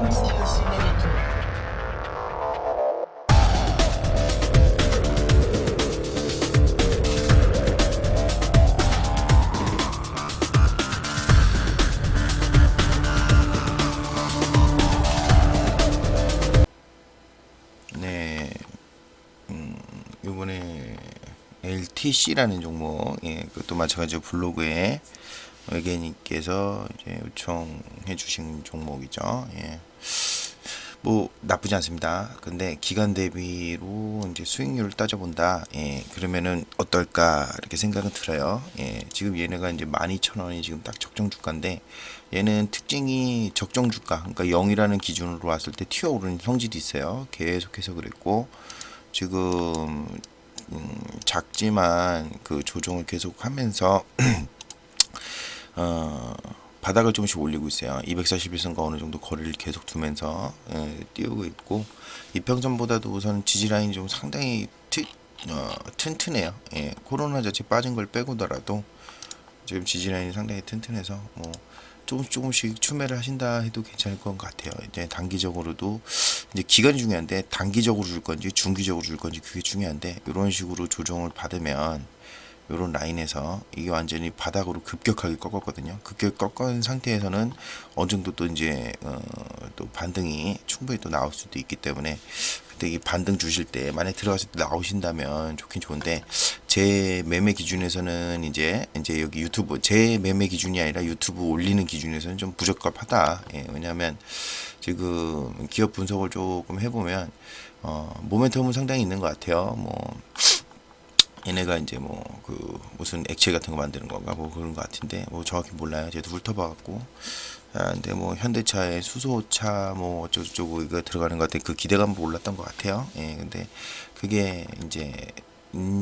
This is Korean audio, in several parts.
내립니다. 네, 음, LTC라는 종목, 예, 그것도 마찬가지로 블로그에 외계인께서 이제 요청해 주신 종목이죠. 예. 뭐 나쁘지 않습니다. 근데 기간 대비로 이제 수익률을 따져본다. 예, 그러면은 어떨까 이렇게 생각은 들어요. 예, 지금 얘네가 이제 12,000원이 지금 딱 적정 주가인데 얘는 특징이 적정 주가, 그러니까 0이라는 기준으로 왔을 때 튀어오르는 성질이 있어요. 계속해서 그랬고 지금 음, 작지만 그 조정을 계속하면서 어, 바닥을 조금씩 올리고 있어요. 241선과 어느 정도 거리를 계속 두면서 예, 띄우고 있고 이평선보다도 우선 지지 라인이 좀 상당히 트, 어, 튼튼해요. 예, 코로나 자체 빠진 걸 빼고더라도 지금 지지 라인이 상당히 튼튼해서 뭐 조금씩 조금씩 추매를 하신다 해도 괜찮을 것 같아요. 이제 단기적으로도 이제 기간이 중요한데 단기적으로 줄 건지 중기적으로 줄 건지 그게 중요한데 이런 식으로 조정을 받으면 요런 라인에서 이게 완전히 바닥으로 급격하게 꺾었거든요. 급격 꺾은 상태에서는 어느 정도 또 이제 어, 또 반등이 충분히 또 나올 수도 있기 때문에 그때 이 반등 주실 때 만약 때 나오신다면 좋긴 좋은데 제 매매 기준에서는 이제 이제 여기 유튜브 제 매매 기준이 아니라 유튜브 올리는 기준에서는 좀 부적합하다. 예, 왜냐하면 지금 기업 분석을 조금 해보면 어, 모멘텀은 상당히 있는 것 같아요. 뭐 얘네가 이제 뭐 그 무슨 액체 같은 거 만드는 건가 뭐 그런 것 같은데 뭐 정확히 몰라요. 저도 훑어봐갖고 아 근데 뭐 현대차에 수소차 뭐 어쩌고저쩌고 이거 들어가는 것 같아 그 기대감도 올랐던 것 같아요. 예 근데 그게 이제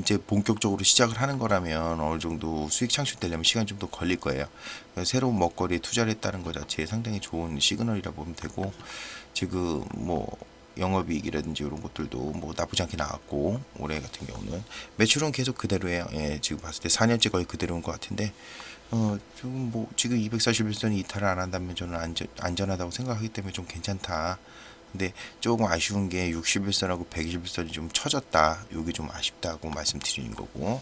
이제 본격적으로 시작을 하는 거라면 어느 정도 수익 창출되려면 시간이 좀 더 걸릴 거예요. 새로운 먹거리에 투자를 했다는 것 자체에 상당히 좋은 시그널이라 보면 되고 지금 뭐 영업이익이라든지 이런 것들도 뭐 나쁘지 않게 나왔고 올해 같은 경우는 매출은 계속 그대로예요. 예, 지금 봤을 때 4년째 거의 그대로인 것 같은데 어 지금 뭐 지금 241선이 이탈을 안 한다면 저는 안전 안전하다고 생각하기 때문에 좀 괜찮다. 근데 조금 아쉬운 게 61선하고 121선이 좀 처졌다. 요게 좀 아쉽다고 말씀드리는 거고.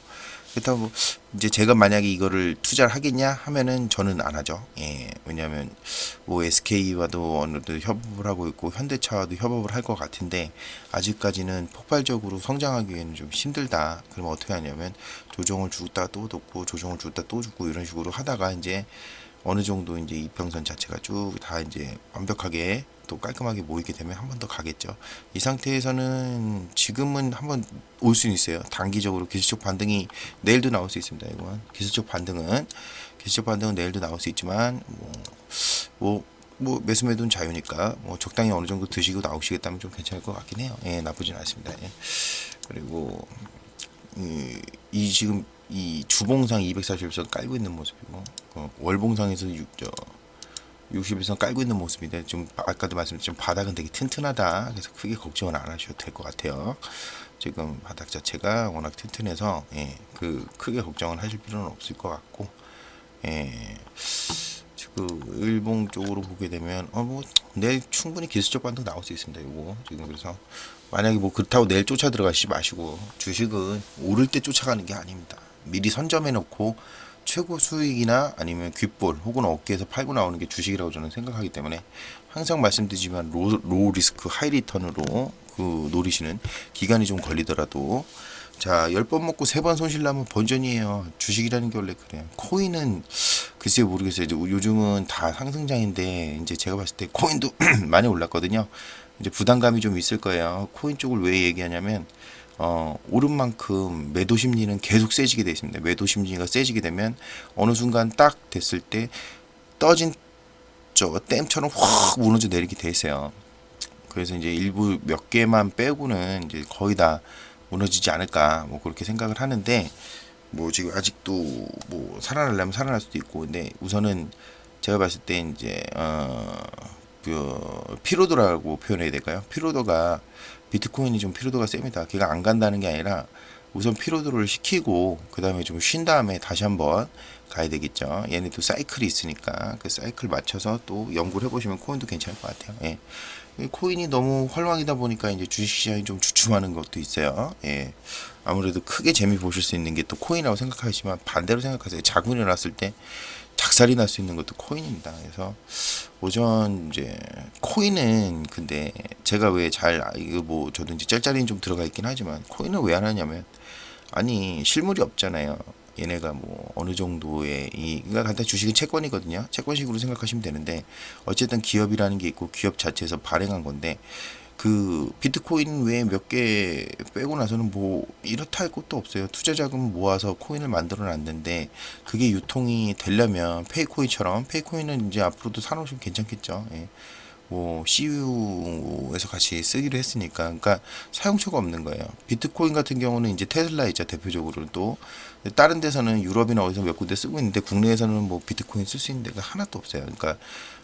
그렇다고 이제 제가 만약에 이거를 투자를 하겠냐 하면은 저는 안 하죠. 예. 왜냐하면 뭐 SK와도 어느 정도 협업을 하고 있고 현대차와도 협업을 할 것 같은데 아직까지는 폭발적으로 성장하기에는 좀 힘들다. 그러면 어떻게 하냐면 조정을 주다가 또 놓고 조정을 주다 또 주고 이런 식으로 하다가 이제 어느 정도 이제 이평선 자체가 쭉 다 이제 완벽하게 또 깔끔하게 모이게 되면 한 번 더 가겠죠. 이 상태에서는 지금은 한 번 올 수는 있어요. 단기적으로 기술적 반등이 내일도 나올 수 있습니다. 이건 기술적 반등은 기술적 반등은 내일도 나올 수 있지만 뭐 뭐, 뭐 매수 매도는 자유니까 뭐 적당히 어느 정도 드시고 나오시겠다면 좀 괜찮을 것 같긴 해요. 예, 나쁘진 않습니다. 예. 그리고 이, 이 지금 이 주봉상 240선 깔고 있는 모습이고 어, 월봉상에서 6, 저 61선 깔고 있는 모습인데 좀 아까도 말씀드렸지만 바닥은 되게 튼튼하다. 그래서 크게 걱정은 안 하셔도 될 것 같아요. 지금 바닥 자체가 워낙 튼튼해서 예, 그 크게 걱정은 하실 필요는 없을 것 같고 예. 지금 일봉 쪽으로 보게 되면 어뭐 내일 충분히 기술적 반등 나올 수 있습니다. 요거 지금 그래서 만약에 뭐 그렇다고 내일 쫓아 들어가시지 마시고 주식은 오를 때 쫓아가는 게 아닙니다. 미리 선점해 놓고 최고 수익이나 아니면 귓볼 혹은 어깨에서 팔고 나오는 게 주식이라고 저는 생각하기 때문에 항상 말씀드리지만 로, 로 리스크 하이 리턴으로 그 노리시는 기간이 좀 걸리더라도 자, 10번 먹고 3번 손실 나면 번전이에요. 주식이라는 게 원래 그래요. 코인은 글쎄요 모르겠어요. 이제 요즘은 다 상승장인데 이제 제가 봤을 때 코인도 많이 올랐거든요. 이제 부담감이 좀 있을 거예요. 코인 쪽을 왜 얘기하냐면 어, 오른 만큼 매도 심리는 계속 세지게 돼 있습니다. 매도 심리가 세지게 되면 어느 순간 딱 됐을 때 떠진 저 댐처럼 확 무너져 내리게 돼 있어요. 그래서 이제 일부 몇 개만 빼고는 이제 거의 다 무너지지 않을까 뭐 그렇게 생각을 하는데 뭐 지금 아직도 뭐 살아나려면 살아날 수도 있고 근데 우선은 제가 봤을 때 이제 어 그 피로도라고 표현해야 될까요? 피로도가 비트코인이 좀 피로도가 셉니다. 걔가 안 간다는 게 아니라 우선 피로도를 시키고 그 다음에 좀 쉰 다음에 다시 한번 가야 되겠죠. 얘네도 사이클이 있으니까 그 사이클 맞춰서 또 연구를 해보시면 코인도 괜찮을 것 같아요. 예. 이 코인이 너무 활황이다 보니까 이제 주식시장이 좀 주춤하는 것도 있어요. 예. 아무래도 크게 재미 보실 수 있는 게 또 코인이라고 생각하시지만 반대로 생각하세요. 자군이 일어났을 때 작살이 날 수 있는 것도 코인입니다. 그래서 오전 이제 코인은 근데 제가 왜 잘 이거 뭐 저도 이제 짤짤이는 좀 들어가 있긴 하지만 코인은 왜 안 하냐면 아니 실물이 없잖아요. 얘네가 뭐 어느 정도의 이 그러니까 간단 주식은 채권이거든요. 채권식으로 생각하시면 되는데 어쨌든 기업이라는 게 있고 기업 자체에서 발행한 건데 그 비트코인 외에 몇 개 빼고 나서는 뭐 이렇다 할 것도 없어요. 투자 자금 모아서 코인을 만들어 놨는데 그게 유통이 되려면 페이코인처럼 페이코인은 이제 앞으로도 사놓으시면 괜찮겠죠. 예. 뭐 CU에서 같이 쓰기로 했으니까 그러니까 사용처가 없는 거예요. 비트코인 같은 경우는 이제 테슬라 있죠 대표적으로 또 다른 데서는 유럽이나 어디서 몇 군데 쓰고 있는데 국내에서는 뭐 비트코인 쓸 수 있는 데가 하나도 없어요. 그러니까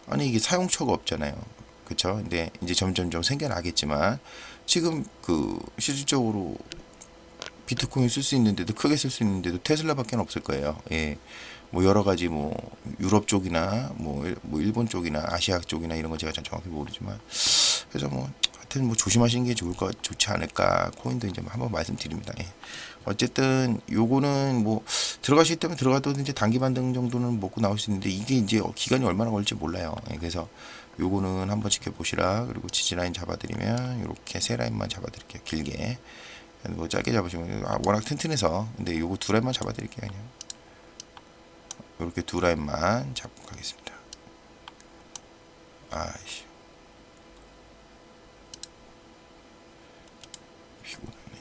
아니 이게 사용처가 없잖아요. 그렇죠? 근데 이제 점점 좀 생겨나겠지만 지금 그 실질적으로 비트코인 쓸 수 있는데도 크게 쓸 수 있는데도 테슬라밖에 없을 거예요. 예. 뭐 여러 가지 뭐 유럽 쪽이나 뭐, 일- 뭐 일본 쪽이나 아시아 쪽이나 이런 거 제가 잘 정확히 모르지만 그래서 뭐 하여튼 뭐 조심하시는 게 좋을 것 좋지 않을까 코인도 이제 한번 말씀드립니다. 예. 어쨌든 요거는 뭐 들어가실 때면 들어가도 이제 단기 반등 정도는 먹고 나올 수 있는데 이게 이제 기간이 얼마나 걸릴지 몰라요. 예, 그래서 요거는 한번 지켜보시라. 그리고 지지라인 잡아드리면 이렇게 세 라인만 잡아드릴게요. 길게. 뭐 짧게 잡으시면 아, 워낙 튼튼해서. 근데 요거 두 라인만 잡아드릴게요 그냥. 이렇게 두 라인만 잡고 가겠습니다. 아이씨 피곤하네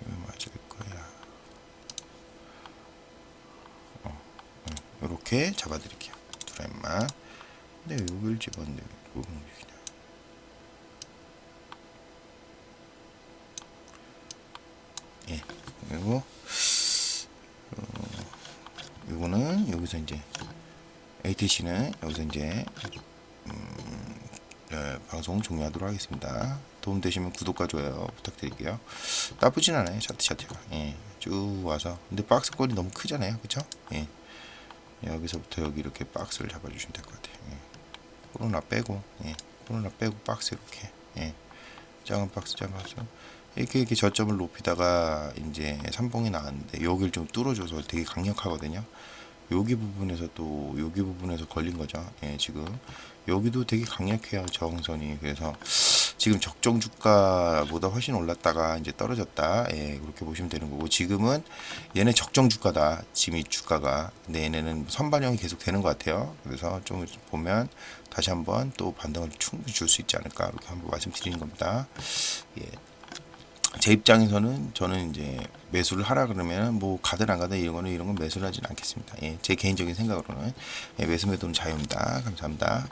이거 맞을 거야 이렇게 잡아드릴게요. 두 라인만. 근데 여기를 집었는데 왜 여기냐? 예, 그리고 어, 이거는 여기서 이제 ATC는 여기서 이제 음, 예, 방송 종료하도록 하겠습니다. 도움 되시면 구독과 좋아요 부탁드릴게요. 나쁘진 않아요 차트 차트가. 예, 쭉 와서 근데 박스권이 너무 크잖아요, 그렇죠? 예. 여기서부터 여기 이렇게 박스를 잡아주시면 될 것 같아요. 예. 코로나 빼고, 예. 코로나 빼고 박스 이렇게, 예. 작은 박스 잡아서 이렇게 이렇게 저점을 높이다가 이제 삼봉이 나왔는데 여기를 좀 뚫어줘서 되게 강력하거든요. 여기 부분에서 또 여기 부분에서 걸린 거죠. 예, 지금 여기도 되게 강력해요 저항선이. 그래서 지금 적정 주가보다 훨씬 올랐다가 이제 떨어졌다. 예, 그렇게 보시면 되는 거고 지금은 얘네 적정 주가다. 지금 이 주가가. 근데 얘네는 선반영이 계속 되는 것 같아요. 그래서 좀 보면 다시 한번 또 반등을 충분히 줄 수 있지 않을까 이렇게 한번 말씀드리는 겁니다. 예. 제 입장에서는 저는 이제 매수를 하라 그러면 뭐 가든 안 가든 이런 거는 이런 건 매수를 하지는 않겠습니다. 예, 제 개인적인 생각으로는 예, 매수 매도는 자유입니다. 감사합니다.